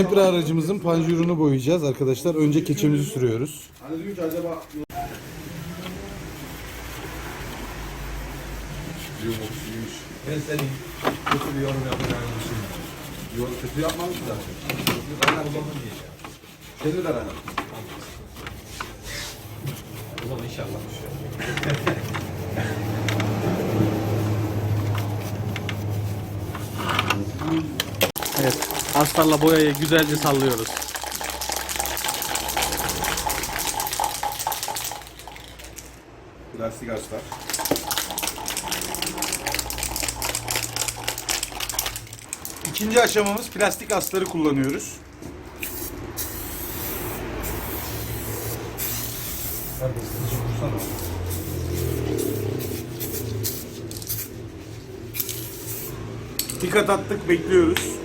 Tempra aracımızın panjurunu boyayacağız arkadaşlar. Önce keçemizi sürüyoruz. Hani Ben senin kötü bir yorum yapacağını. Yorum kötü yapmamış da. Kötü kaynar zaman diyeceğim. Seni de kaynar. O zaman inşallah. Astarla boyayı güzelce sallıyoruz. Plastik açlar. İkinci aşamamız plastik asları kullanıyoruz. Dikkat attık bekliyoruz.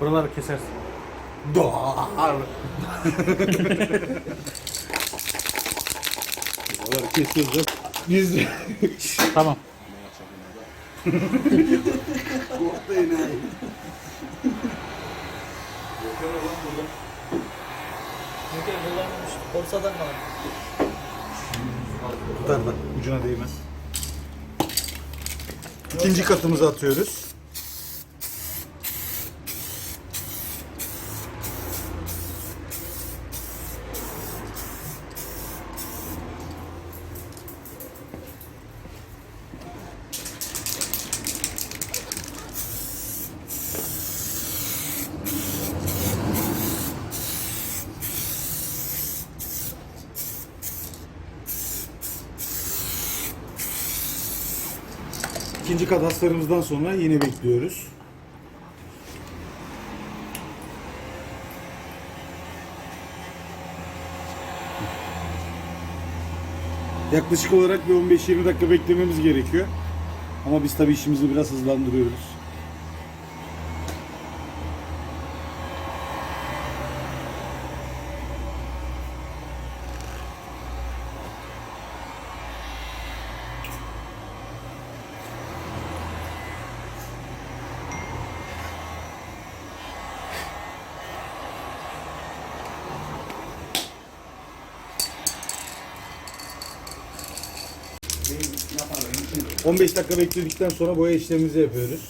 Buraları kesersin. Doğar. Buraları kesiyoruz. Biz Tamam. Borsadan kalan. tutar da ucuna değmez. İkinci katımızı atıyoruz. İkinci kat aslarımızdan sonra yine bekliyoruz. Yaklaşık olarak bir 15-20 dakika beklememiz gerekiyor. Ama biz tabii işimizi biraz hızlandırıyoruz. Şimdi 15 dakika bekledikten sonra boya işlemimizi yapıyoruz.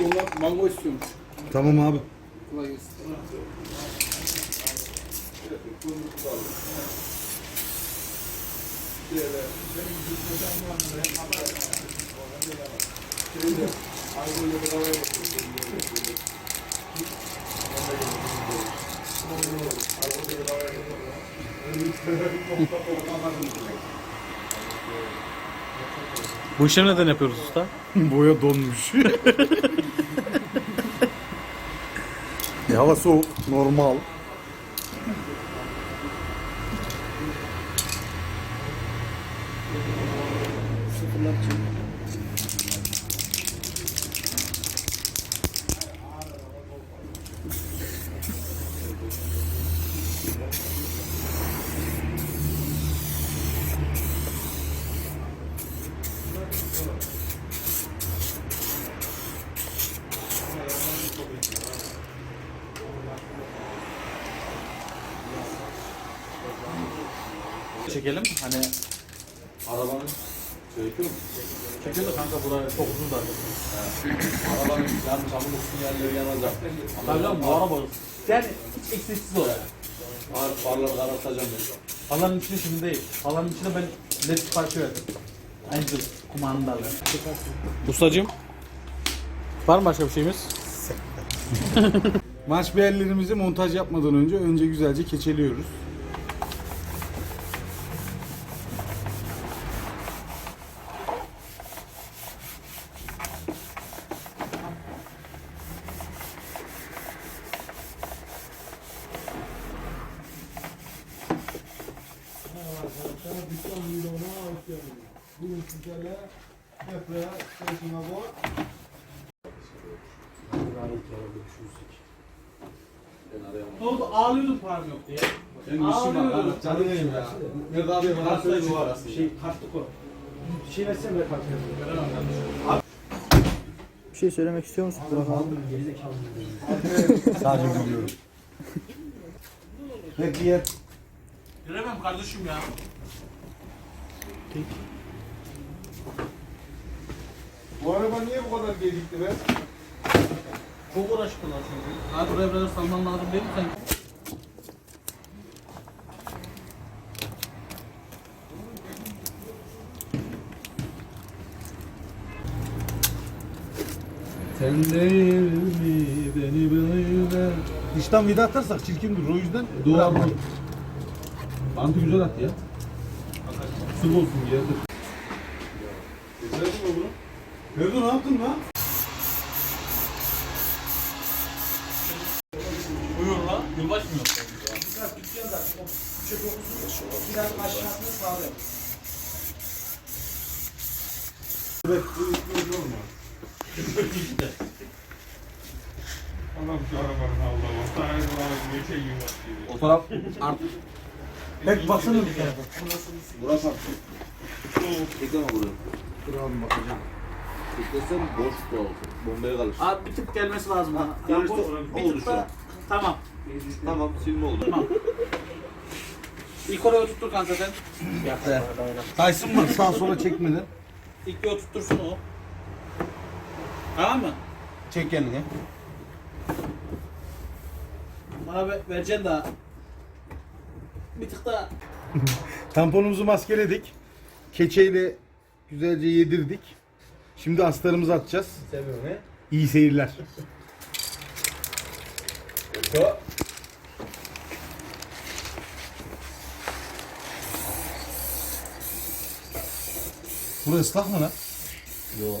Yolla mango istiyormuş. Tamam abi. Kolay gelsin. Bu işlemi neden yapıyoruz usta? boya donmuş. E, hava soğuk, normal. Sıfırlar için. Çekelim. Hani Arabanın çekiyor mu? çekiyor da kanka buraya çok uzun da. Arabanın yan çamurluk sinyalleri yanacak. Tabii lan bu araba. Yani hiç eksiksiz o. Ağır farları karartacağım ben. Halanın içinde şimdi değil. Halanın içinde ben led sipariş verdim. Angel kumandalı. Ustacığım. Var mı başka bir şeyimiz? Maç beğerlerimizi montaj yapmadan önce önce güzelce keçeliyoruz. Ne oldu? Ağlıyordun param yok diye. Benim işim var. lan. Canım benim ya. Mehmet abi bana söyle bu arası. Şey kartı koy. Bir şey versene be kartı. Bir şey söylemek istiyor musun? Burak abi? Sadece biliyorum. Peki yer. Giremem kardeşim ya. Bu araba niye bu kadar gedikti be? Çok uğraştılar çünkü. Abi buraya biraz salman lazım değil mi sanki? Sen değil mi beni böyle Dıştan vida atarsak çirkin durur o yüzden. Mı? Bantı güzel at ya. Sık olsun diye. Mi bunu? Ferdo ne yaptın lan? Buyur lan. Yılbaş mı yok? Evet, bu üstüne olma. Allah'ım şu arabanın Allah'ım. Sana ne geçen gün başlıyor. O taraf artık. Pek baksana bir tarafa. Burası artık. Bekleme buraya. Duralım bakacağım. Beklesem boş da olsun. Bombaya kalır. Abi bir tık gelmesi lazım. Ya gelirse bir oldu tık şu an. da tamam. Tamam silme oldu. Tamam. İlk oraya oturtur kanka sen. Tyson var sağa sola çekmeden. İlk bir oturtursun o. Tamam mı? Çek kendine. Bana ver, vereceksin daha. Bir tık daha. Tamponumuzu maskeledik. Keçeyle güzelce yedirdik. Şimdi astarımızı atacağız. Seviyorum ne? İyi seyirler. Şu. Burası ıslak mı lan? Yok.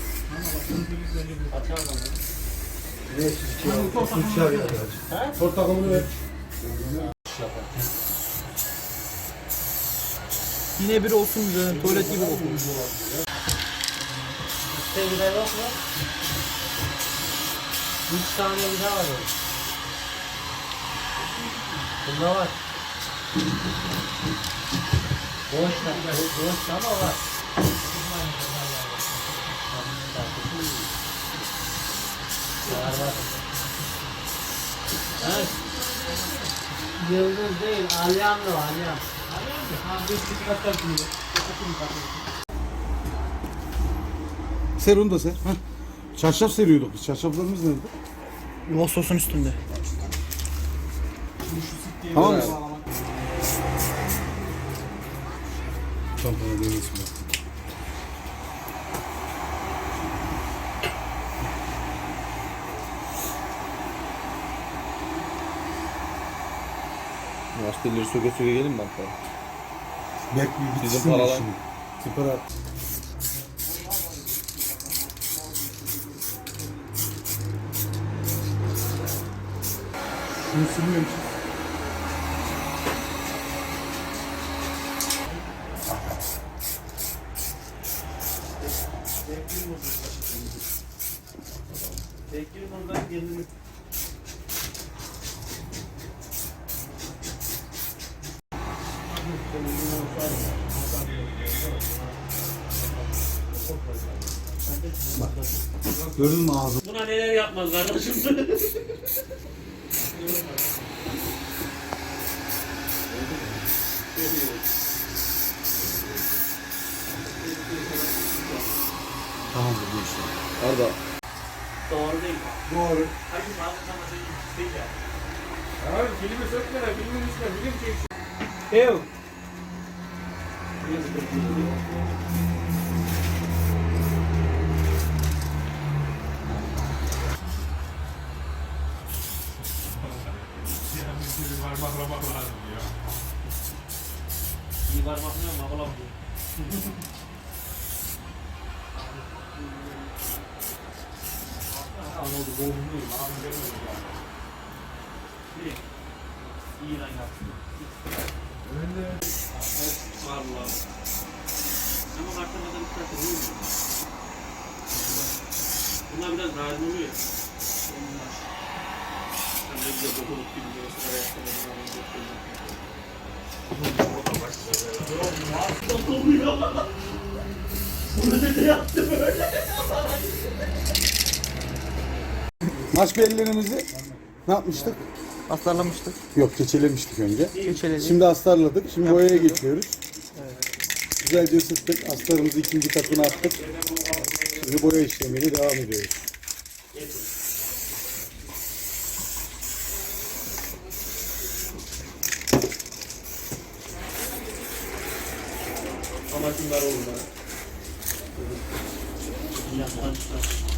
Portakalı ver. Yine bir olsun güzel. Tuvalet gibi olsun. Sevgide yok mu? Üç tane bir daha var ya. Bunda var. Boş, boş ama var. Evet. Yıldız değil, alyan da var, alyan. Ser onu da ser. Heh. Çarşaf seriyorduk biz. Çarşaflarımız nerede? Vosos'un üstünde. Tamam mı? Tampona değmesin bak. Lastiğleri söke söke gelin mi hatta? Bekle bir Bizim bitsin de paralar. Süper at. Şunu silmiyorum. Gördün mü ağzı? Buna neler yapmaz kardeşim. Tamam bu işte. Arda. Doğru değil. Doğru. Hayır, bazı zaman şey değil ya. Abi filmi sökme lan. Filmin üstüne film çek. Ev. Bir parmaklamak lazım ya. İyi var bakmıyor mu? Ablam diyor. Anladım, boğulmuyor. Abi demedim ya. İyi. İyi lan yaptın. Valla. Ama kartlarda da bir tane oluyor mu? Bunlar biraz narin oluyor. Onlar. Yakalayan Maç belirlerimizi ne yapmıştık? Astarlamıştık. Yok keçelemiştik önce. Keçeledik. Şimdi astarladık. Şimdi boyaya geçiyoruz. Güzelce ısıttık. Astarımızı ikinci katına attık. Şimdi boya işlemiyle devam ediyoruz. Ama şunlar olur bana. Yaklaştılar.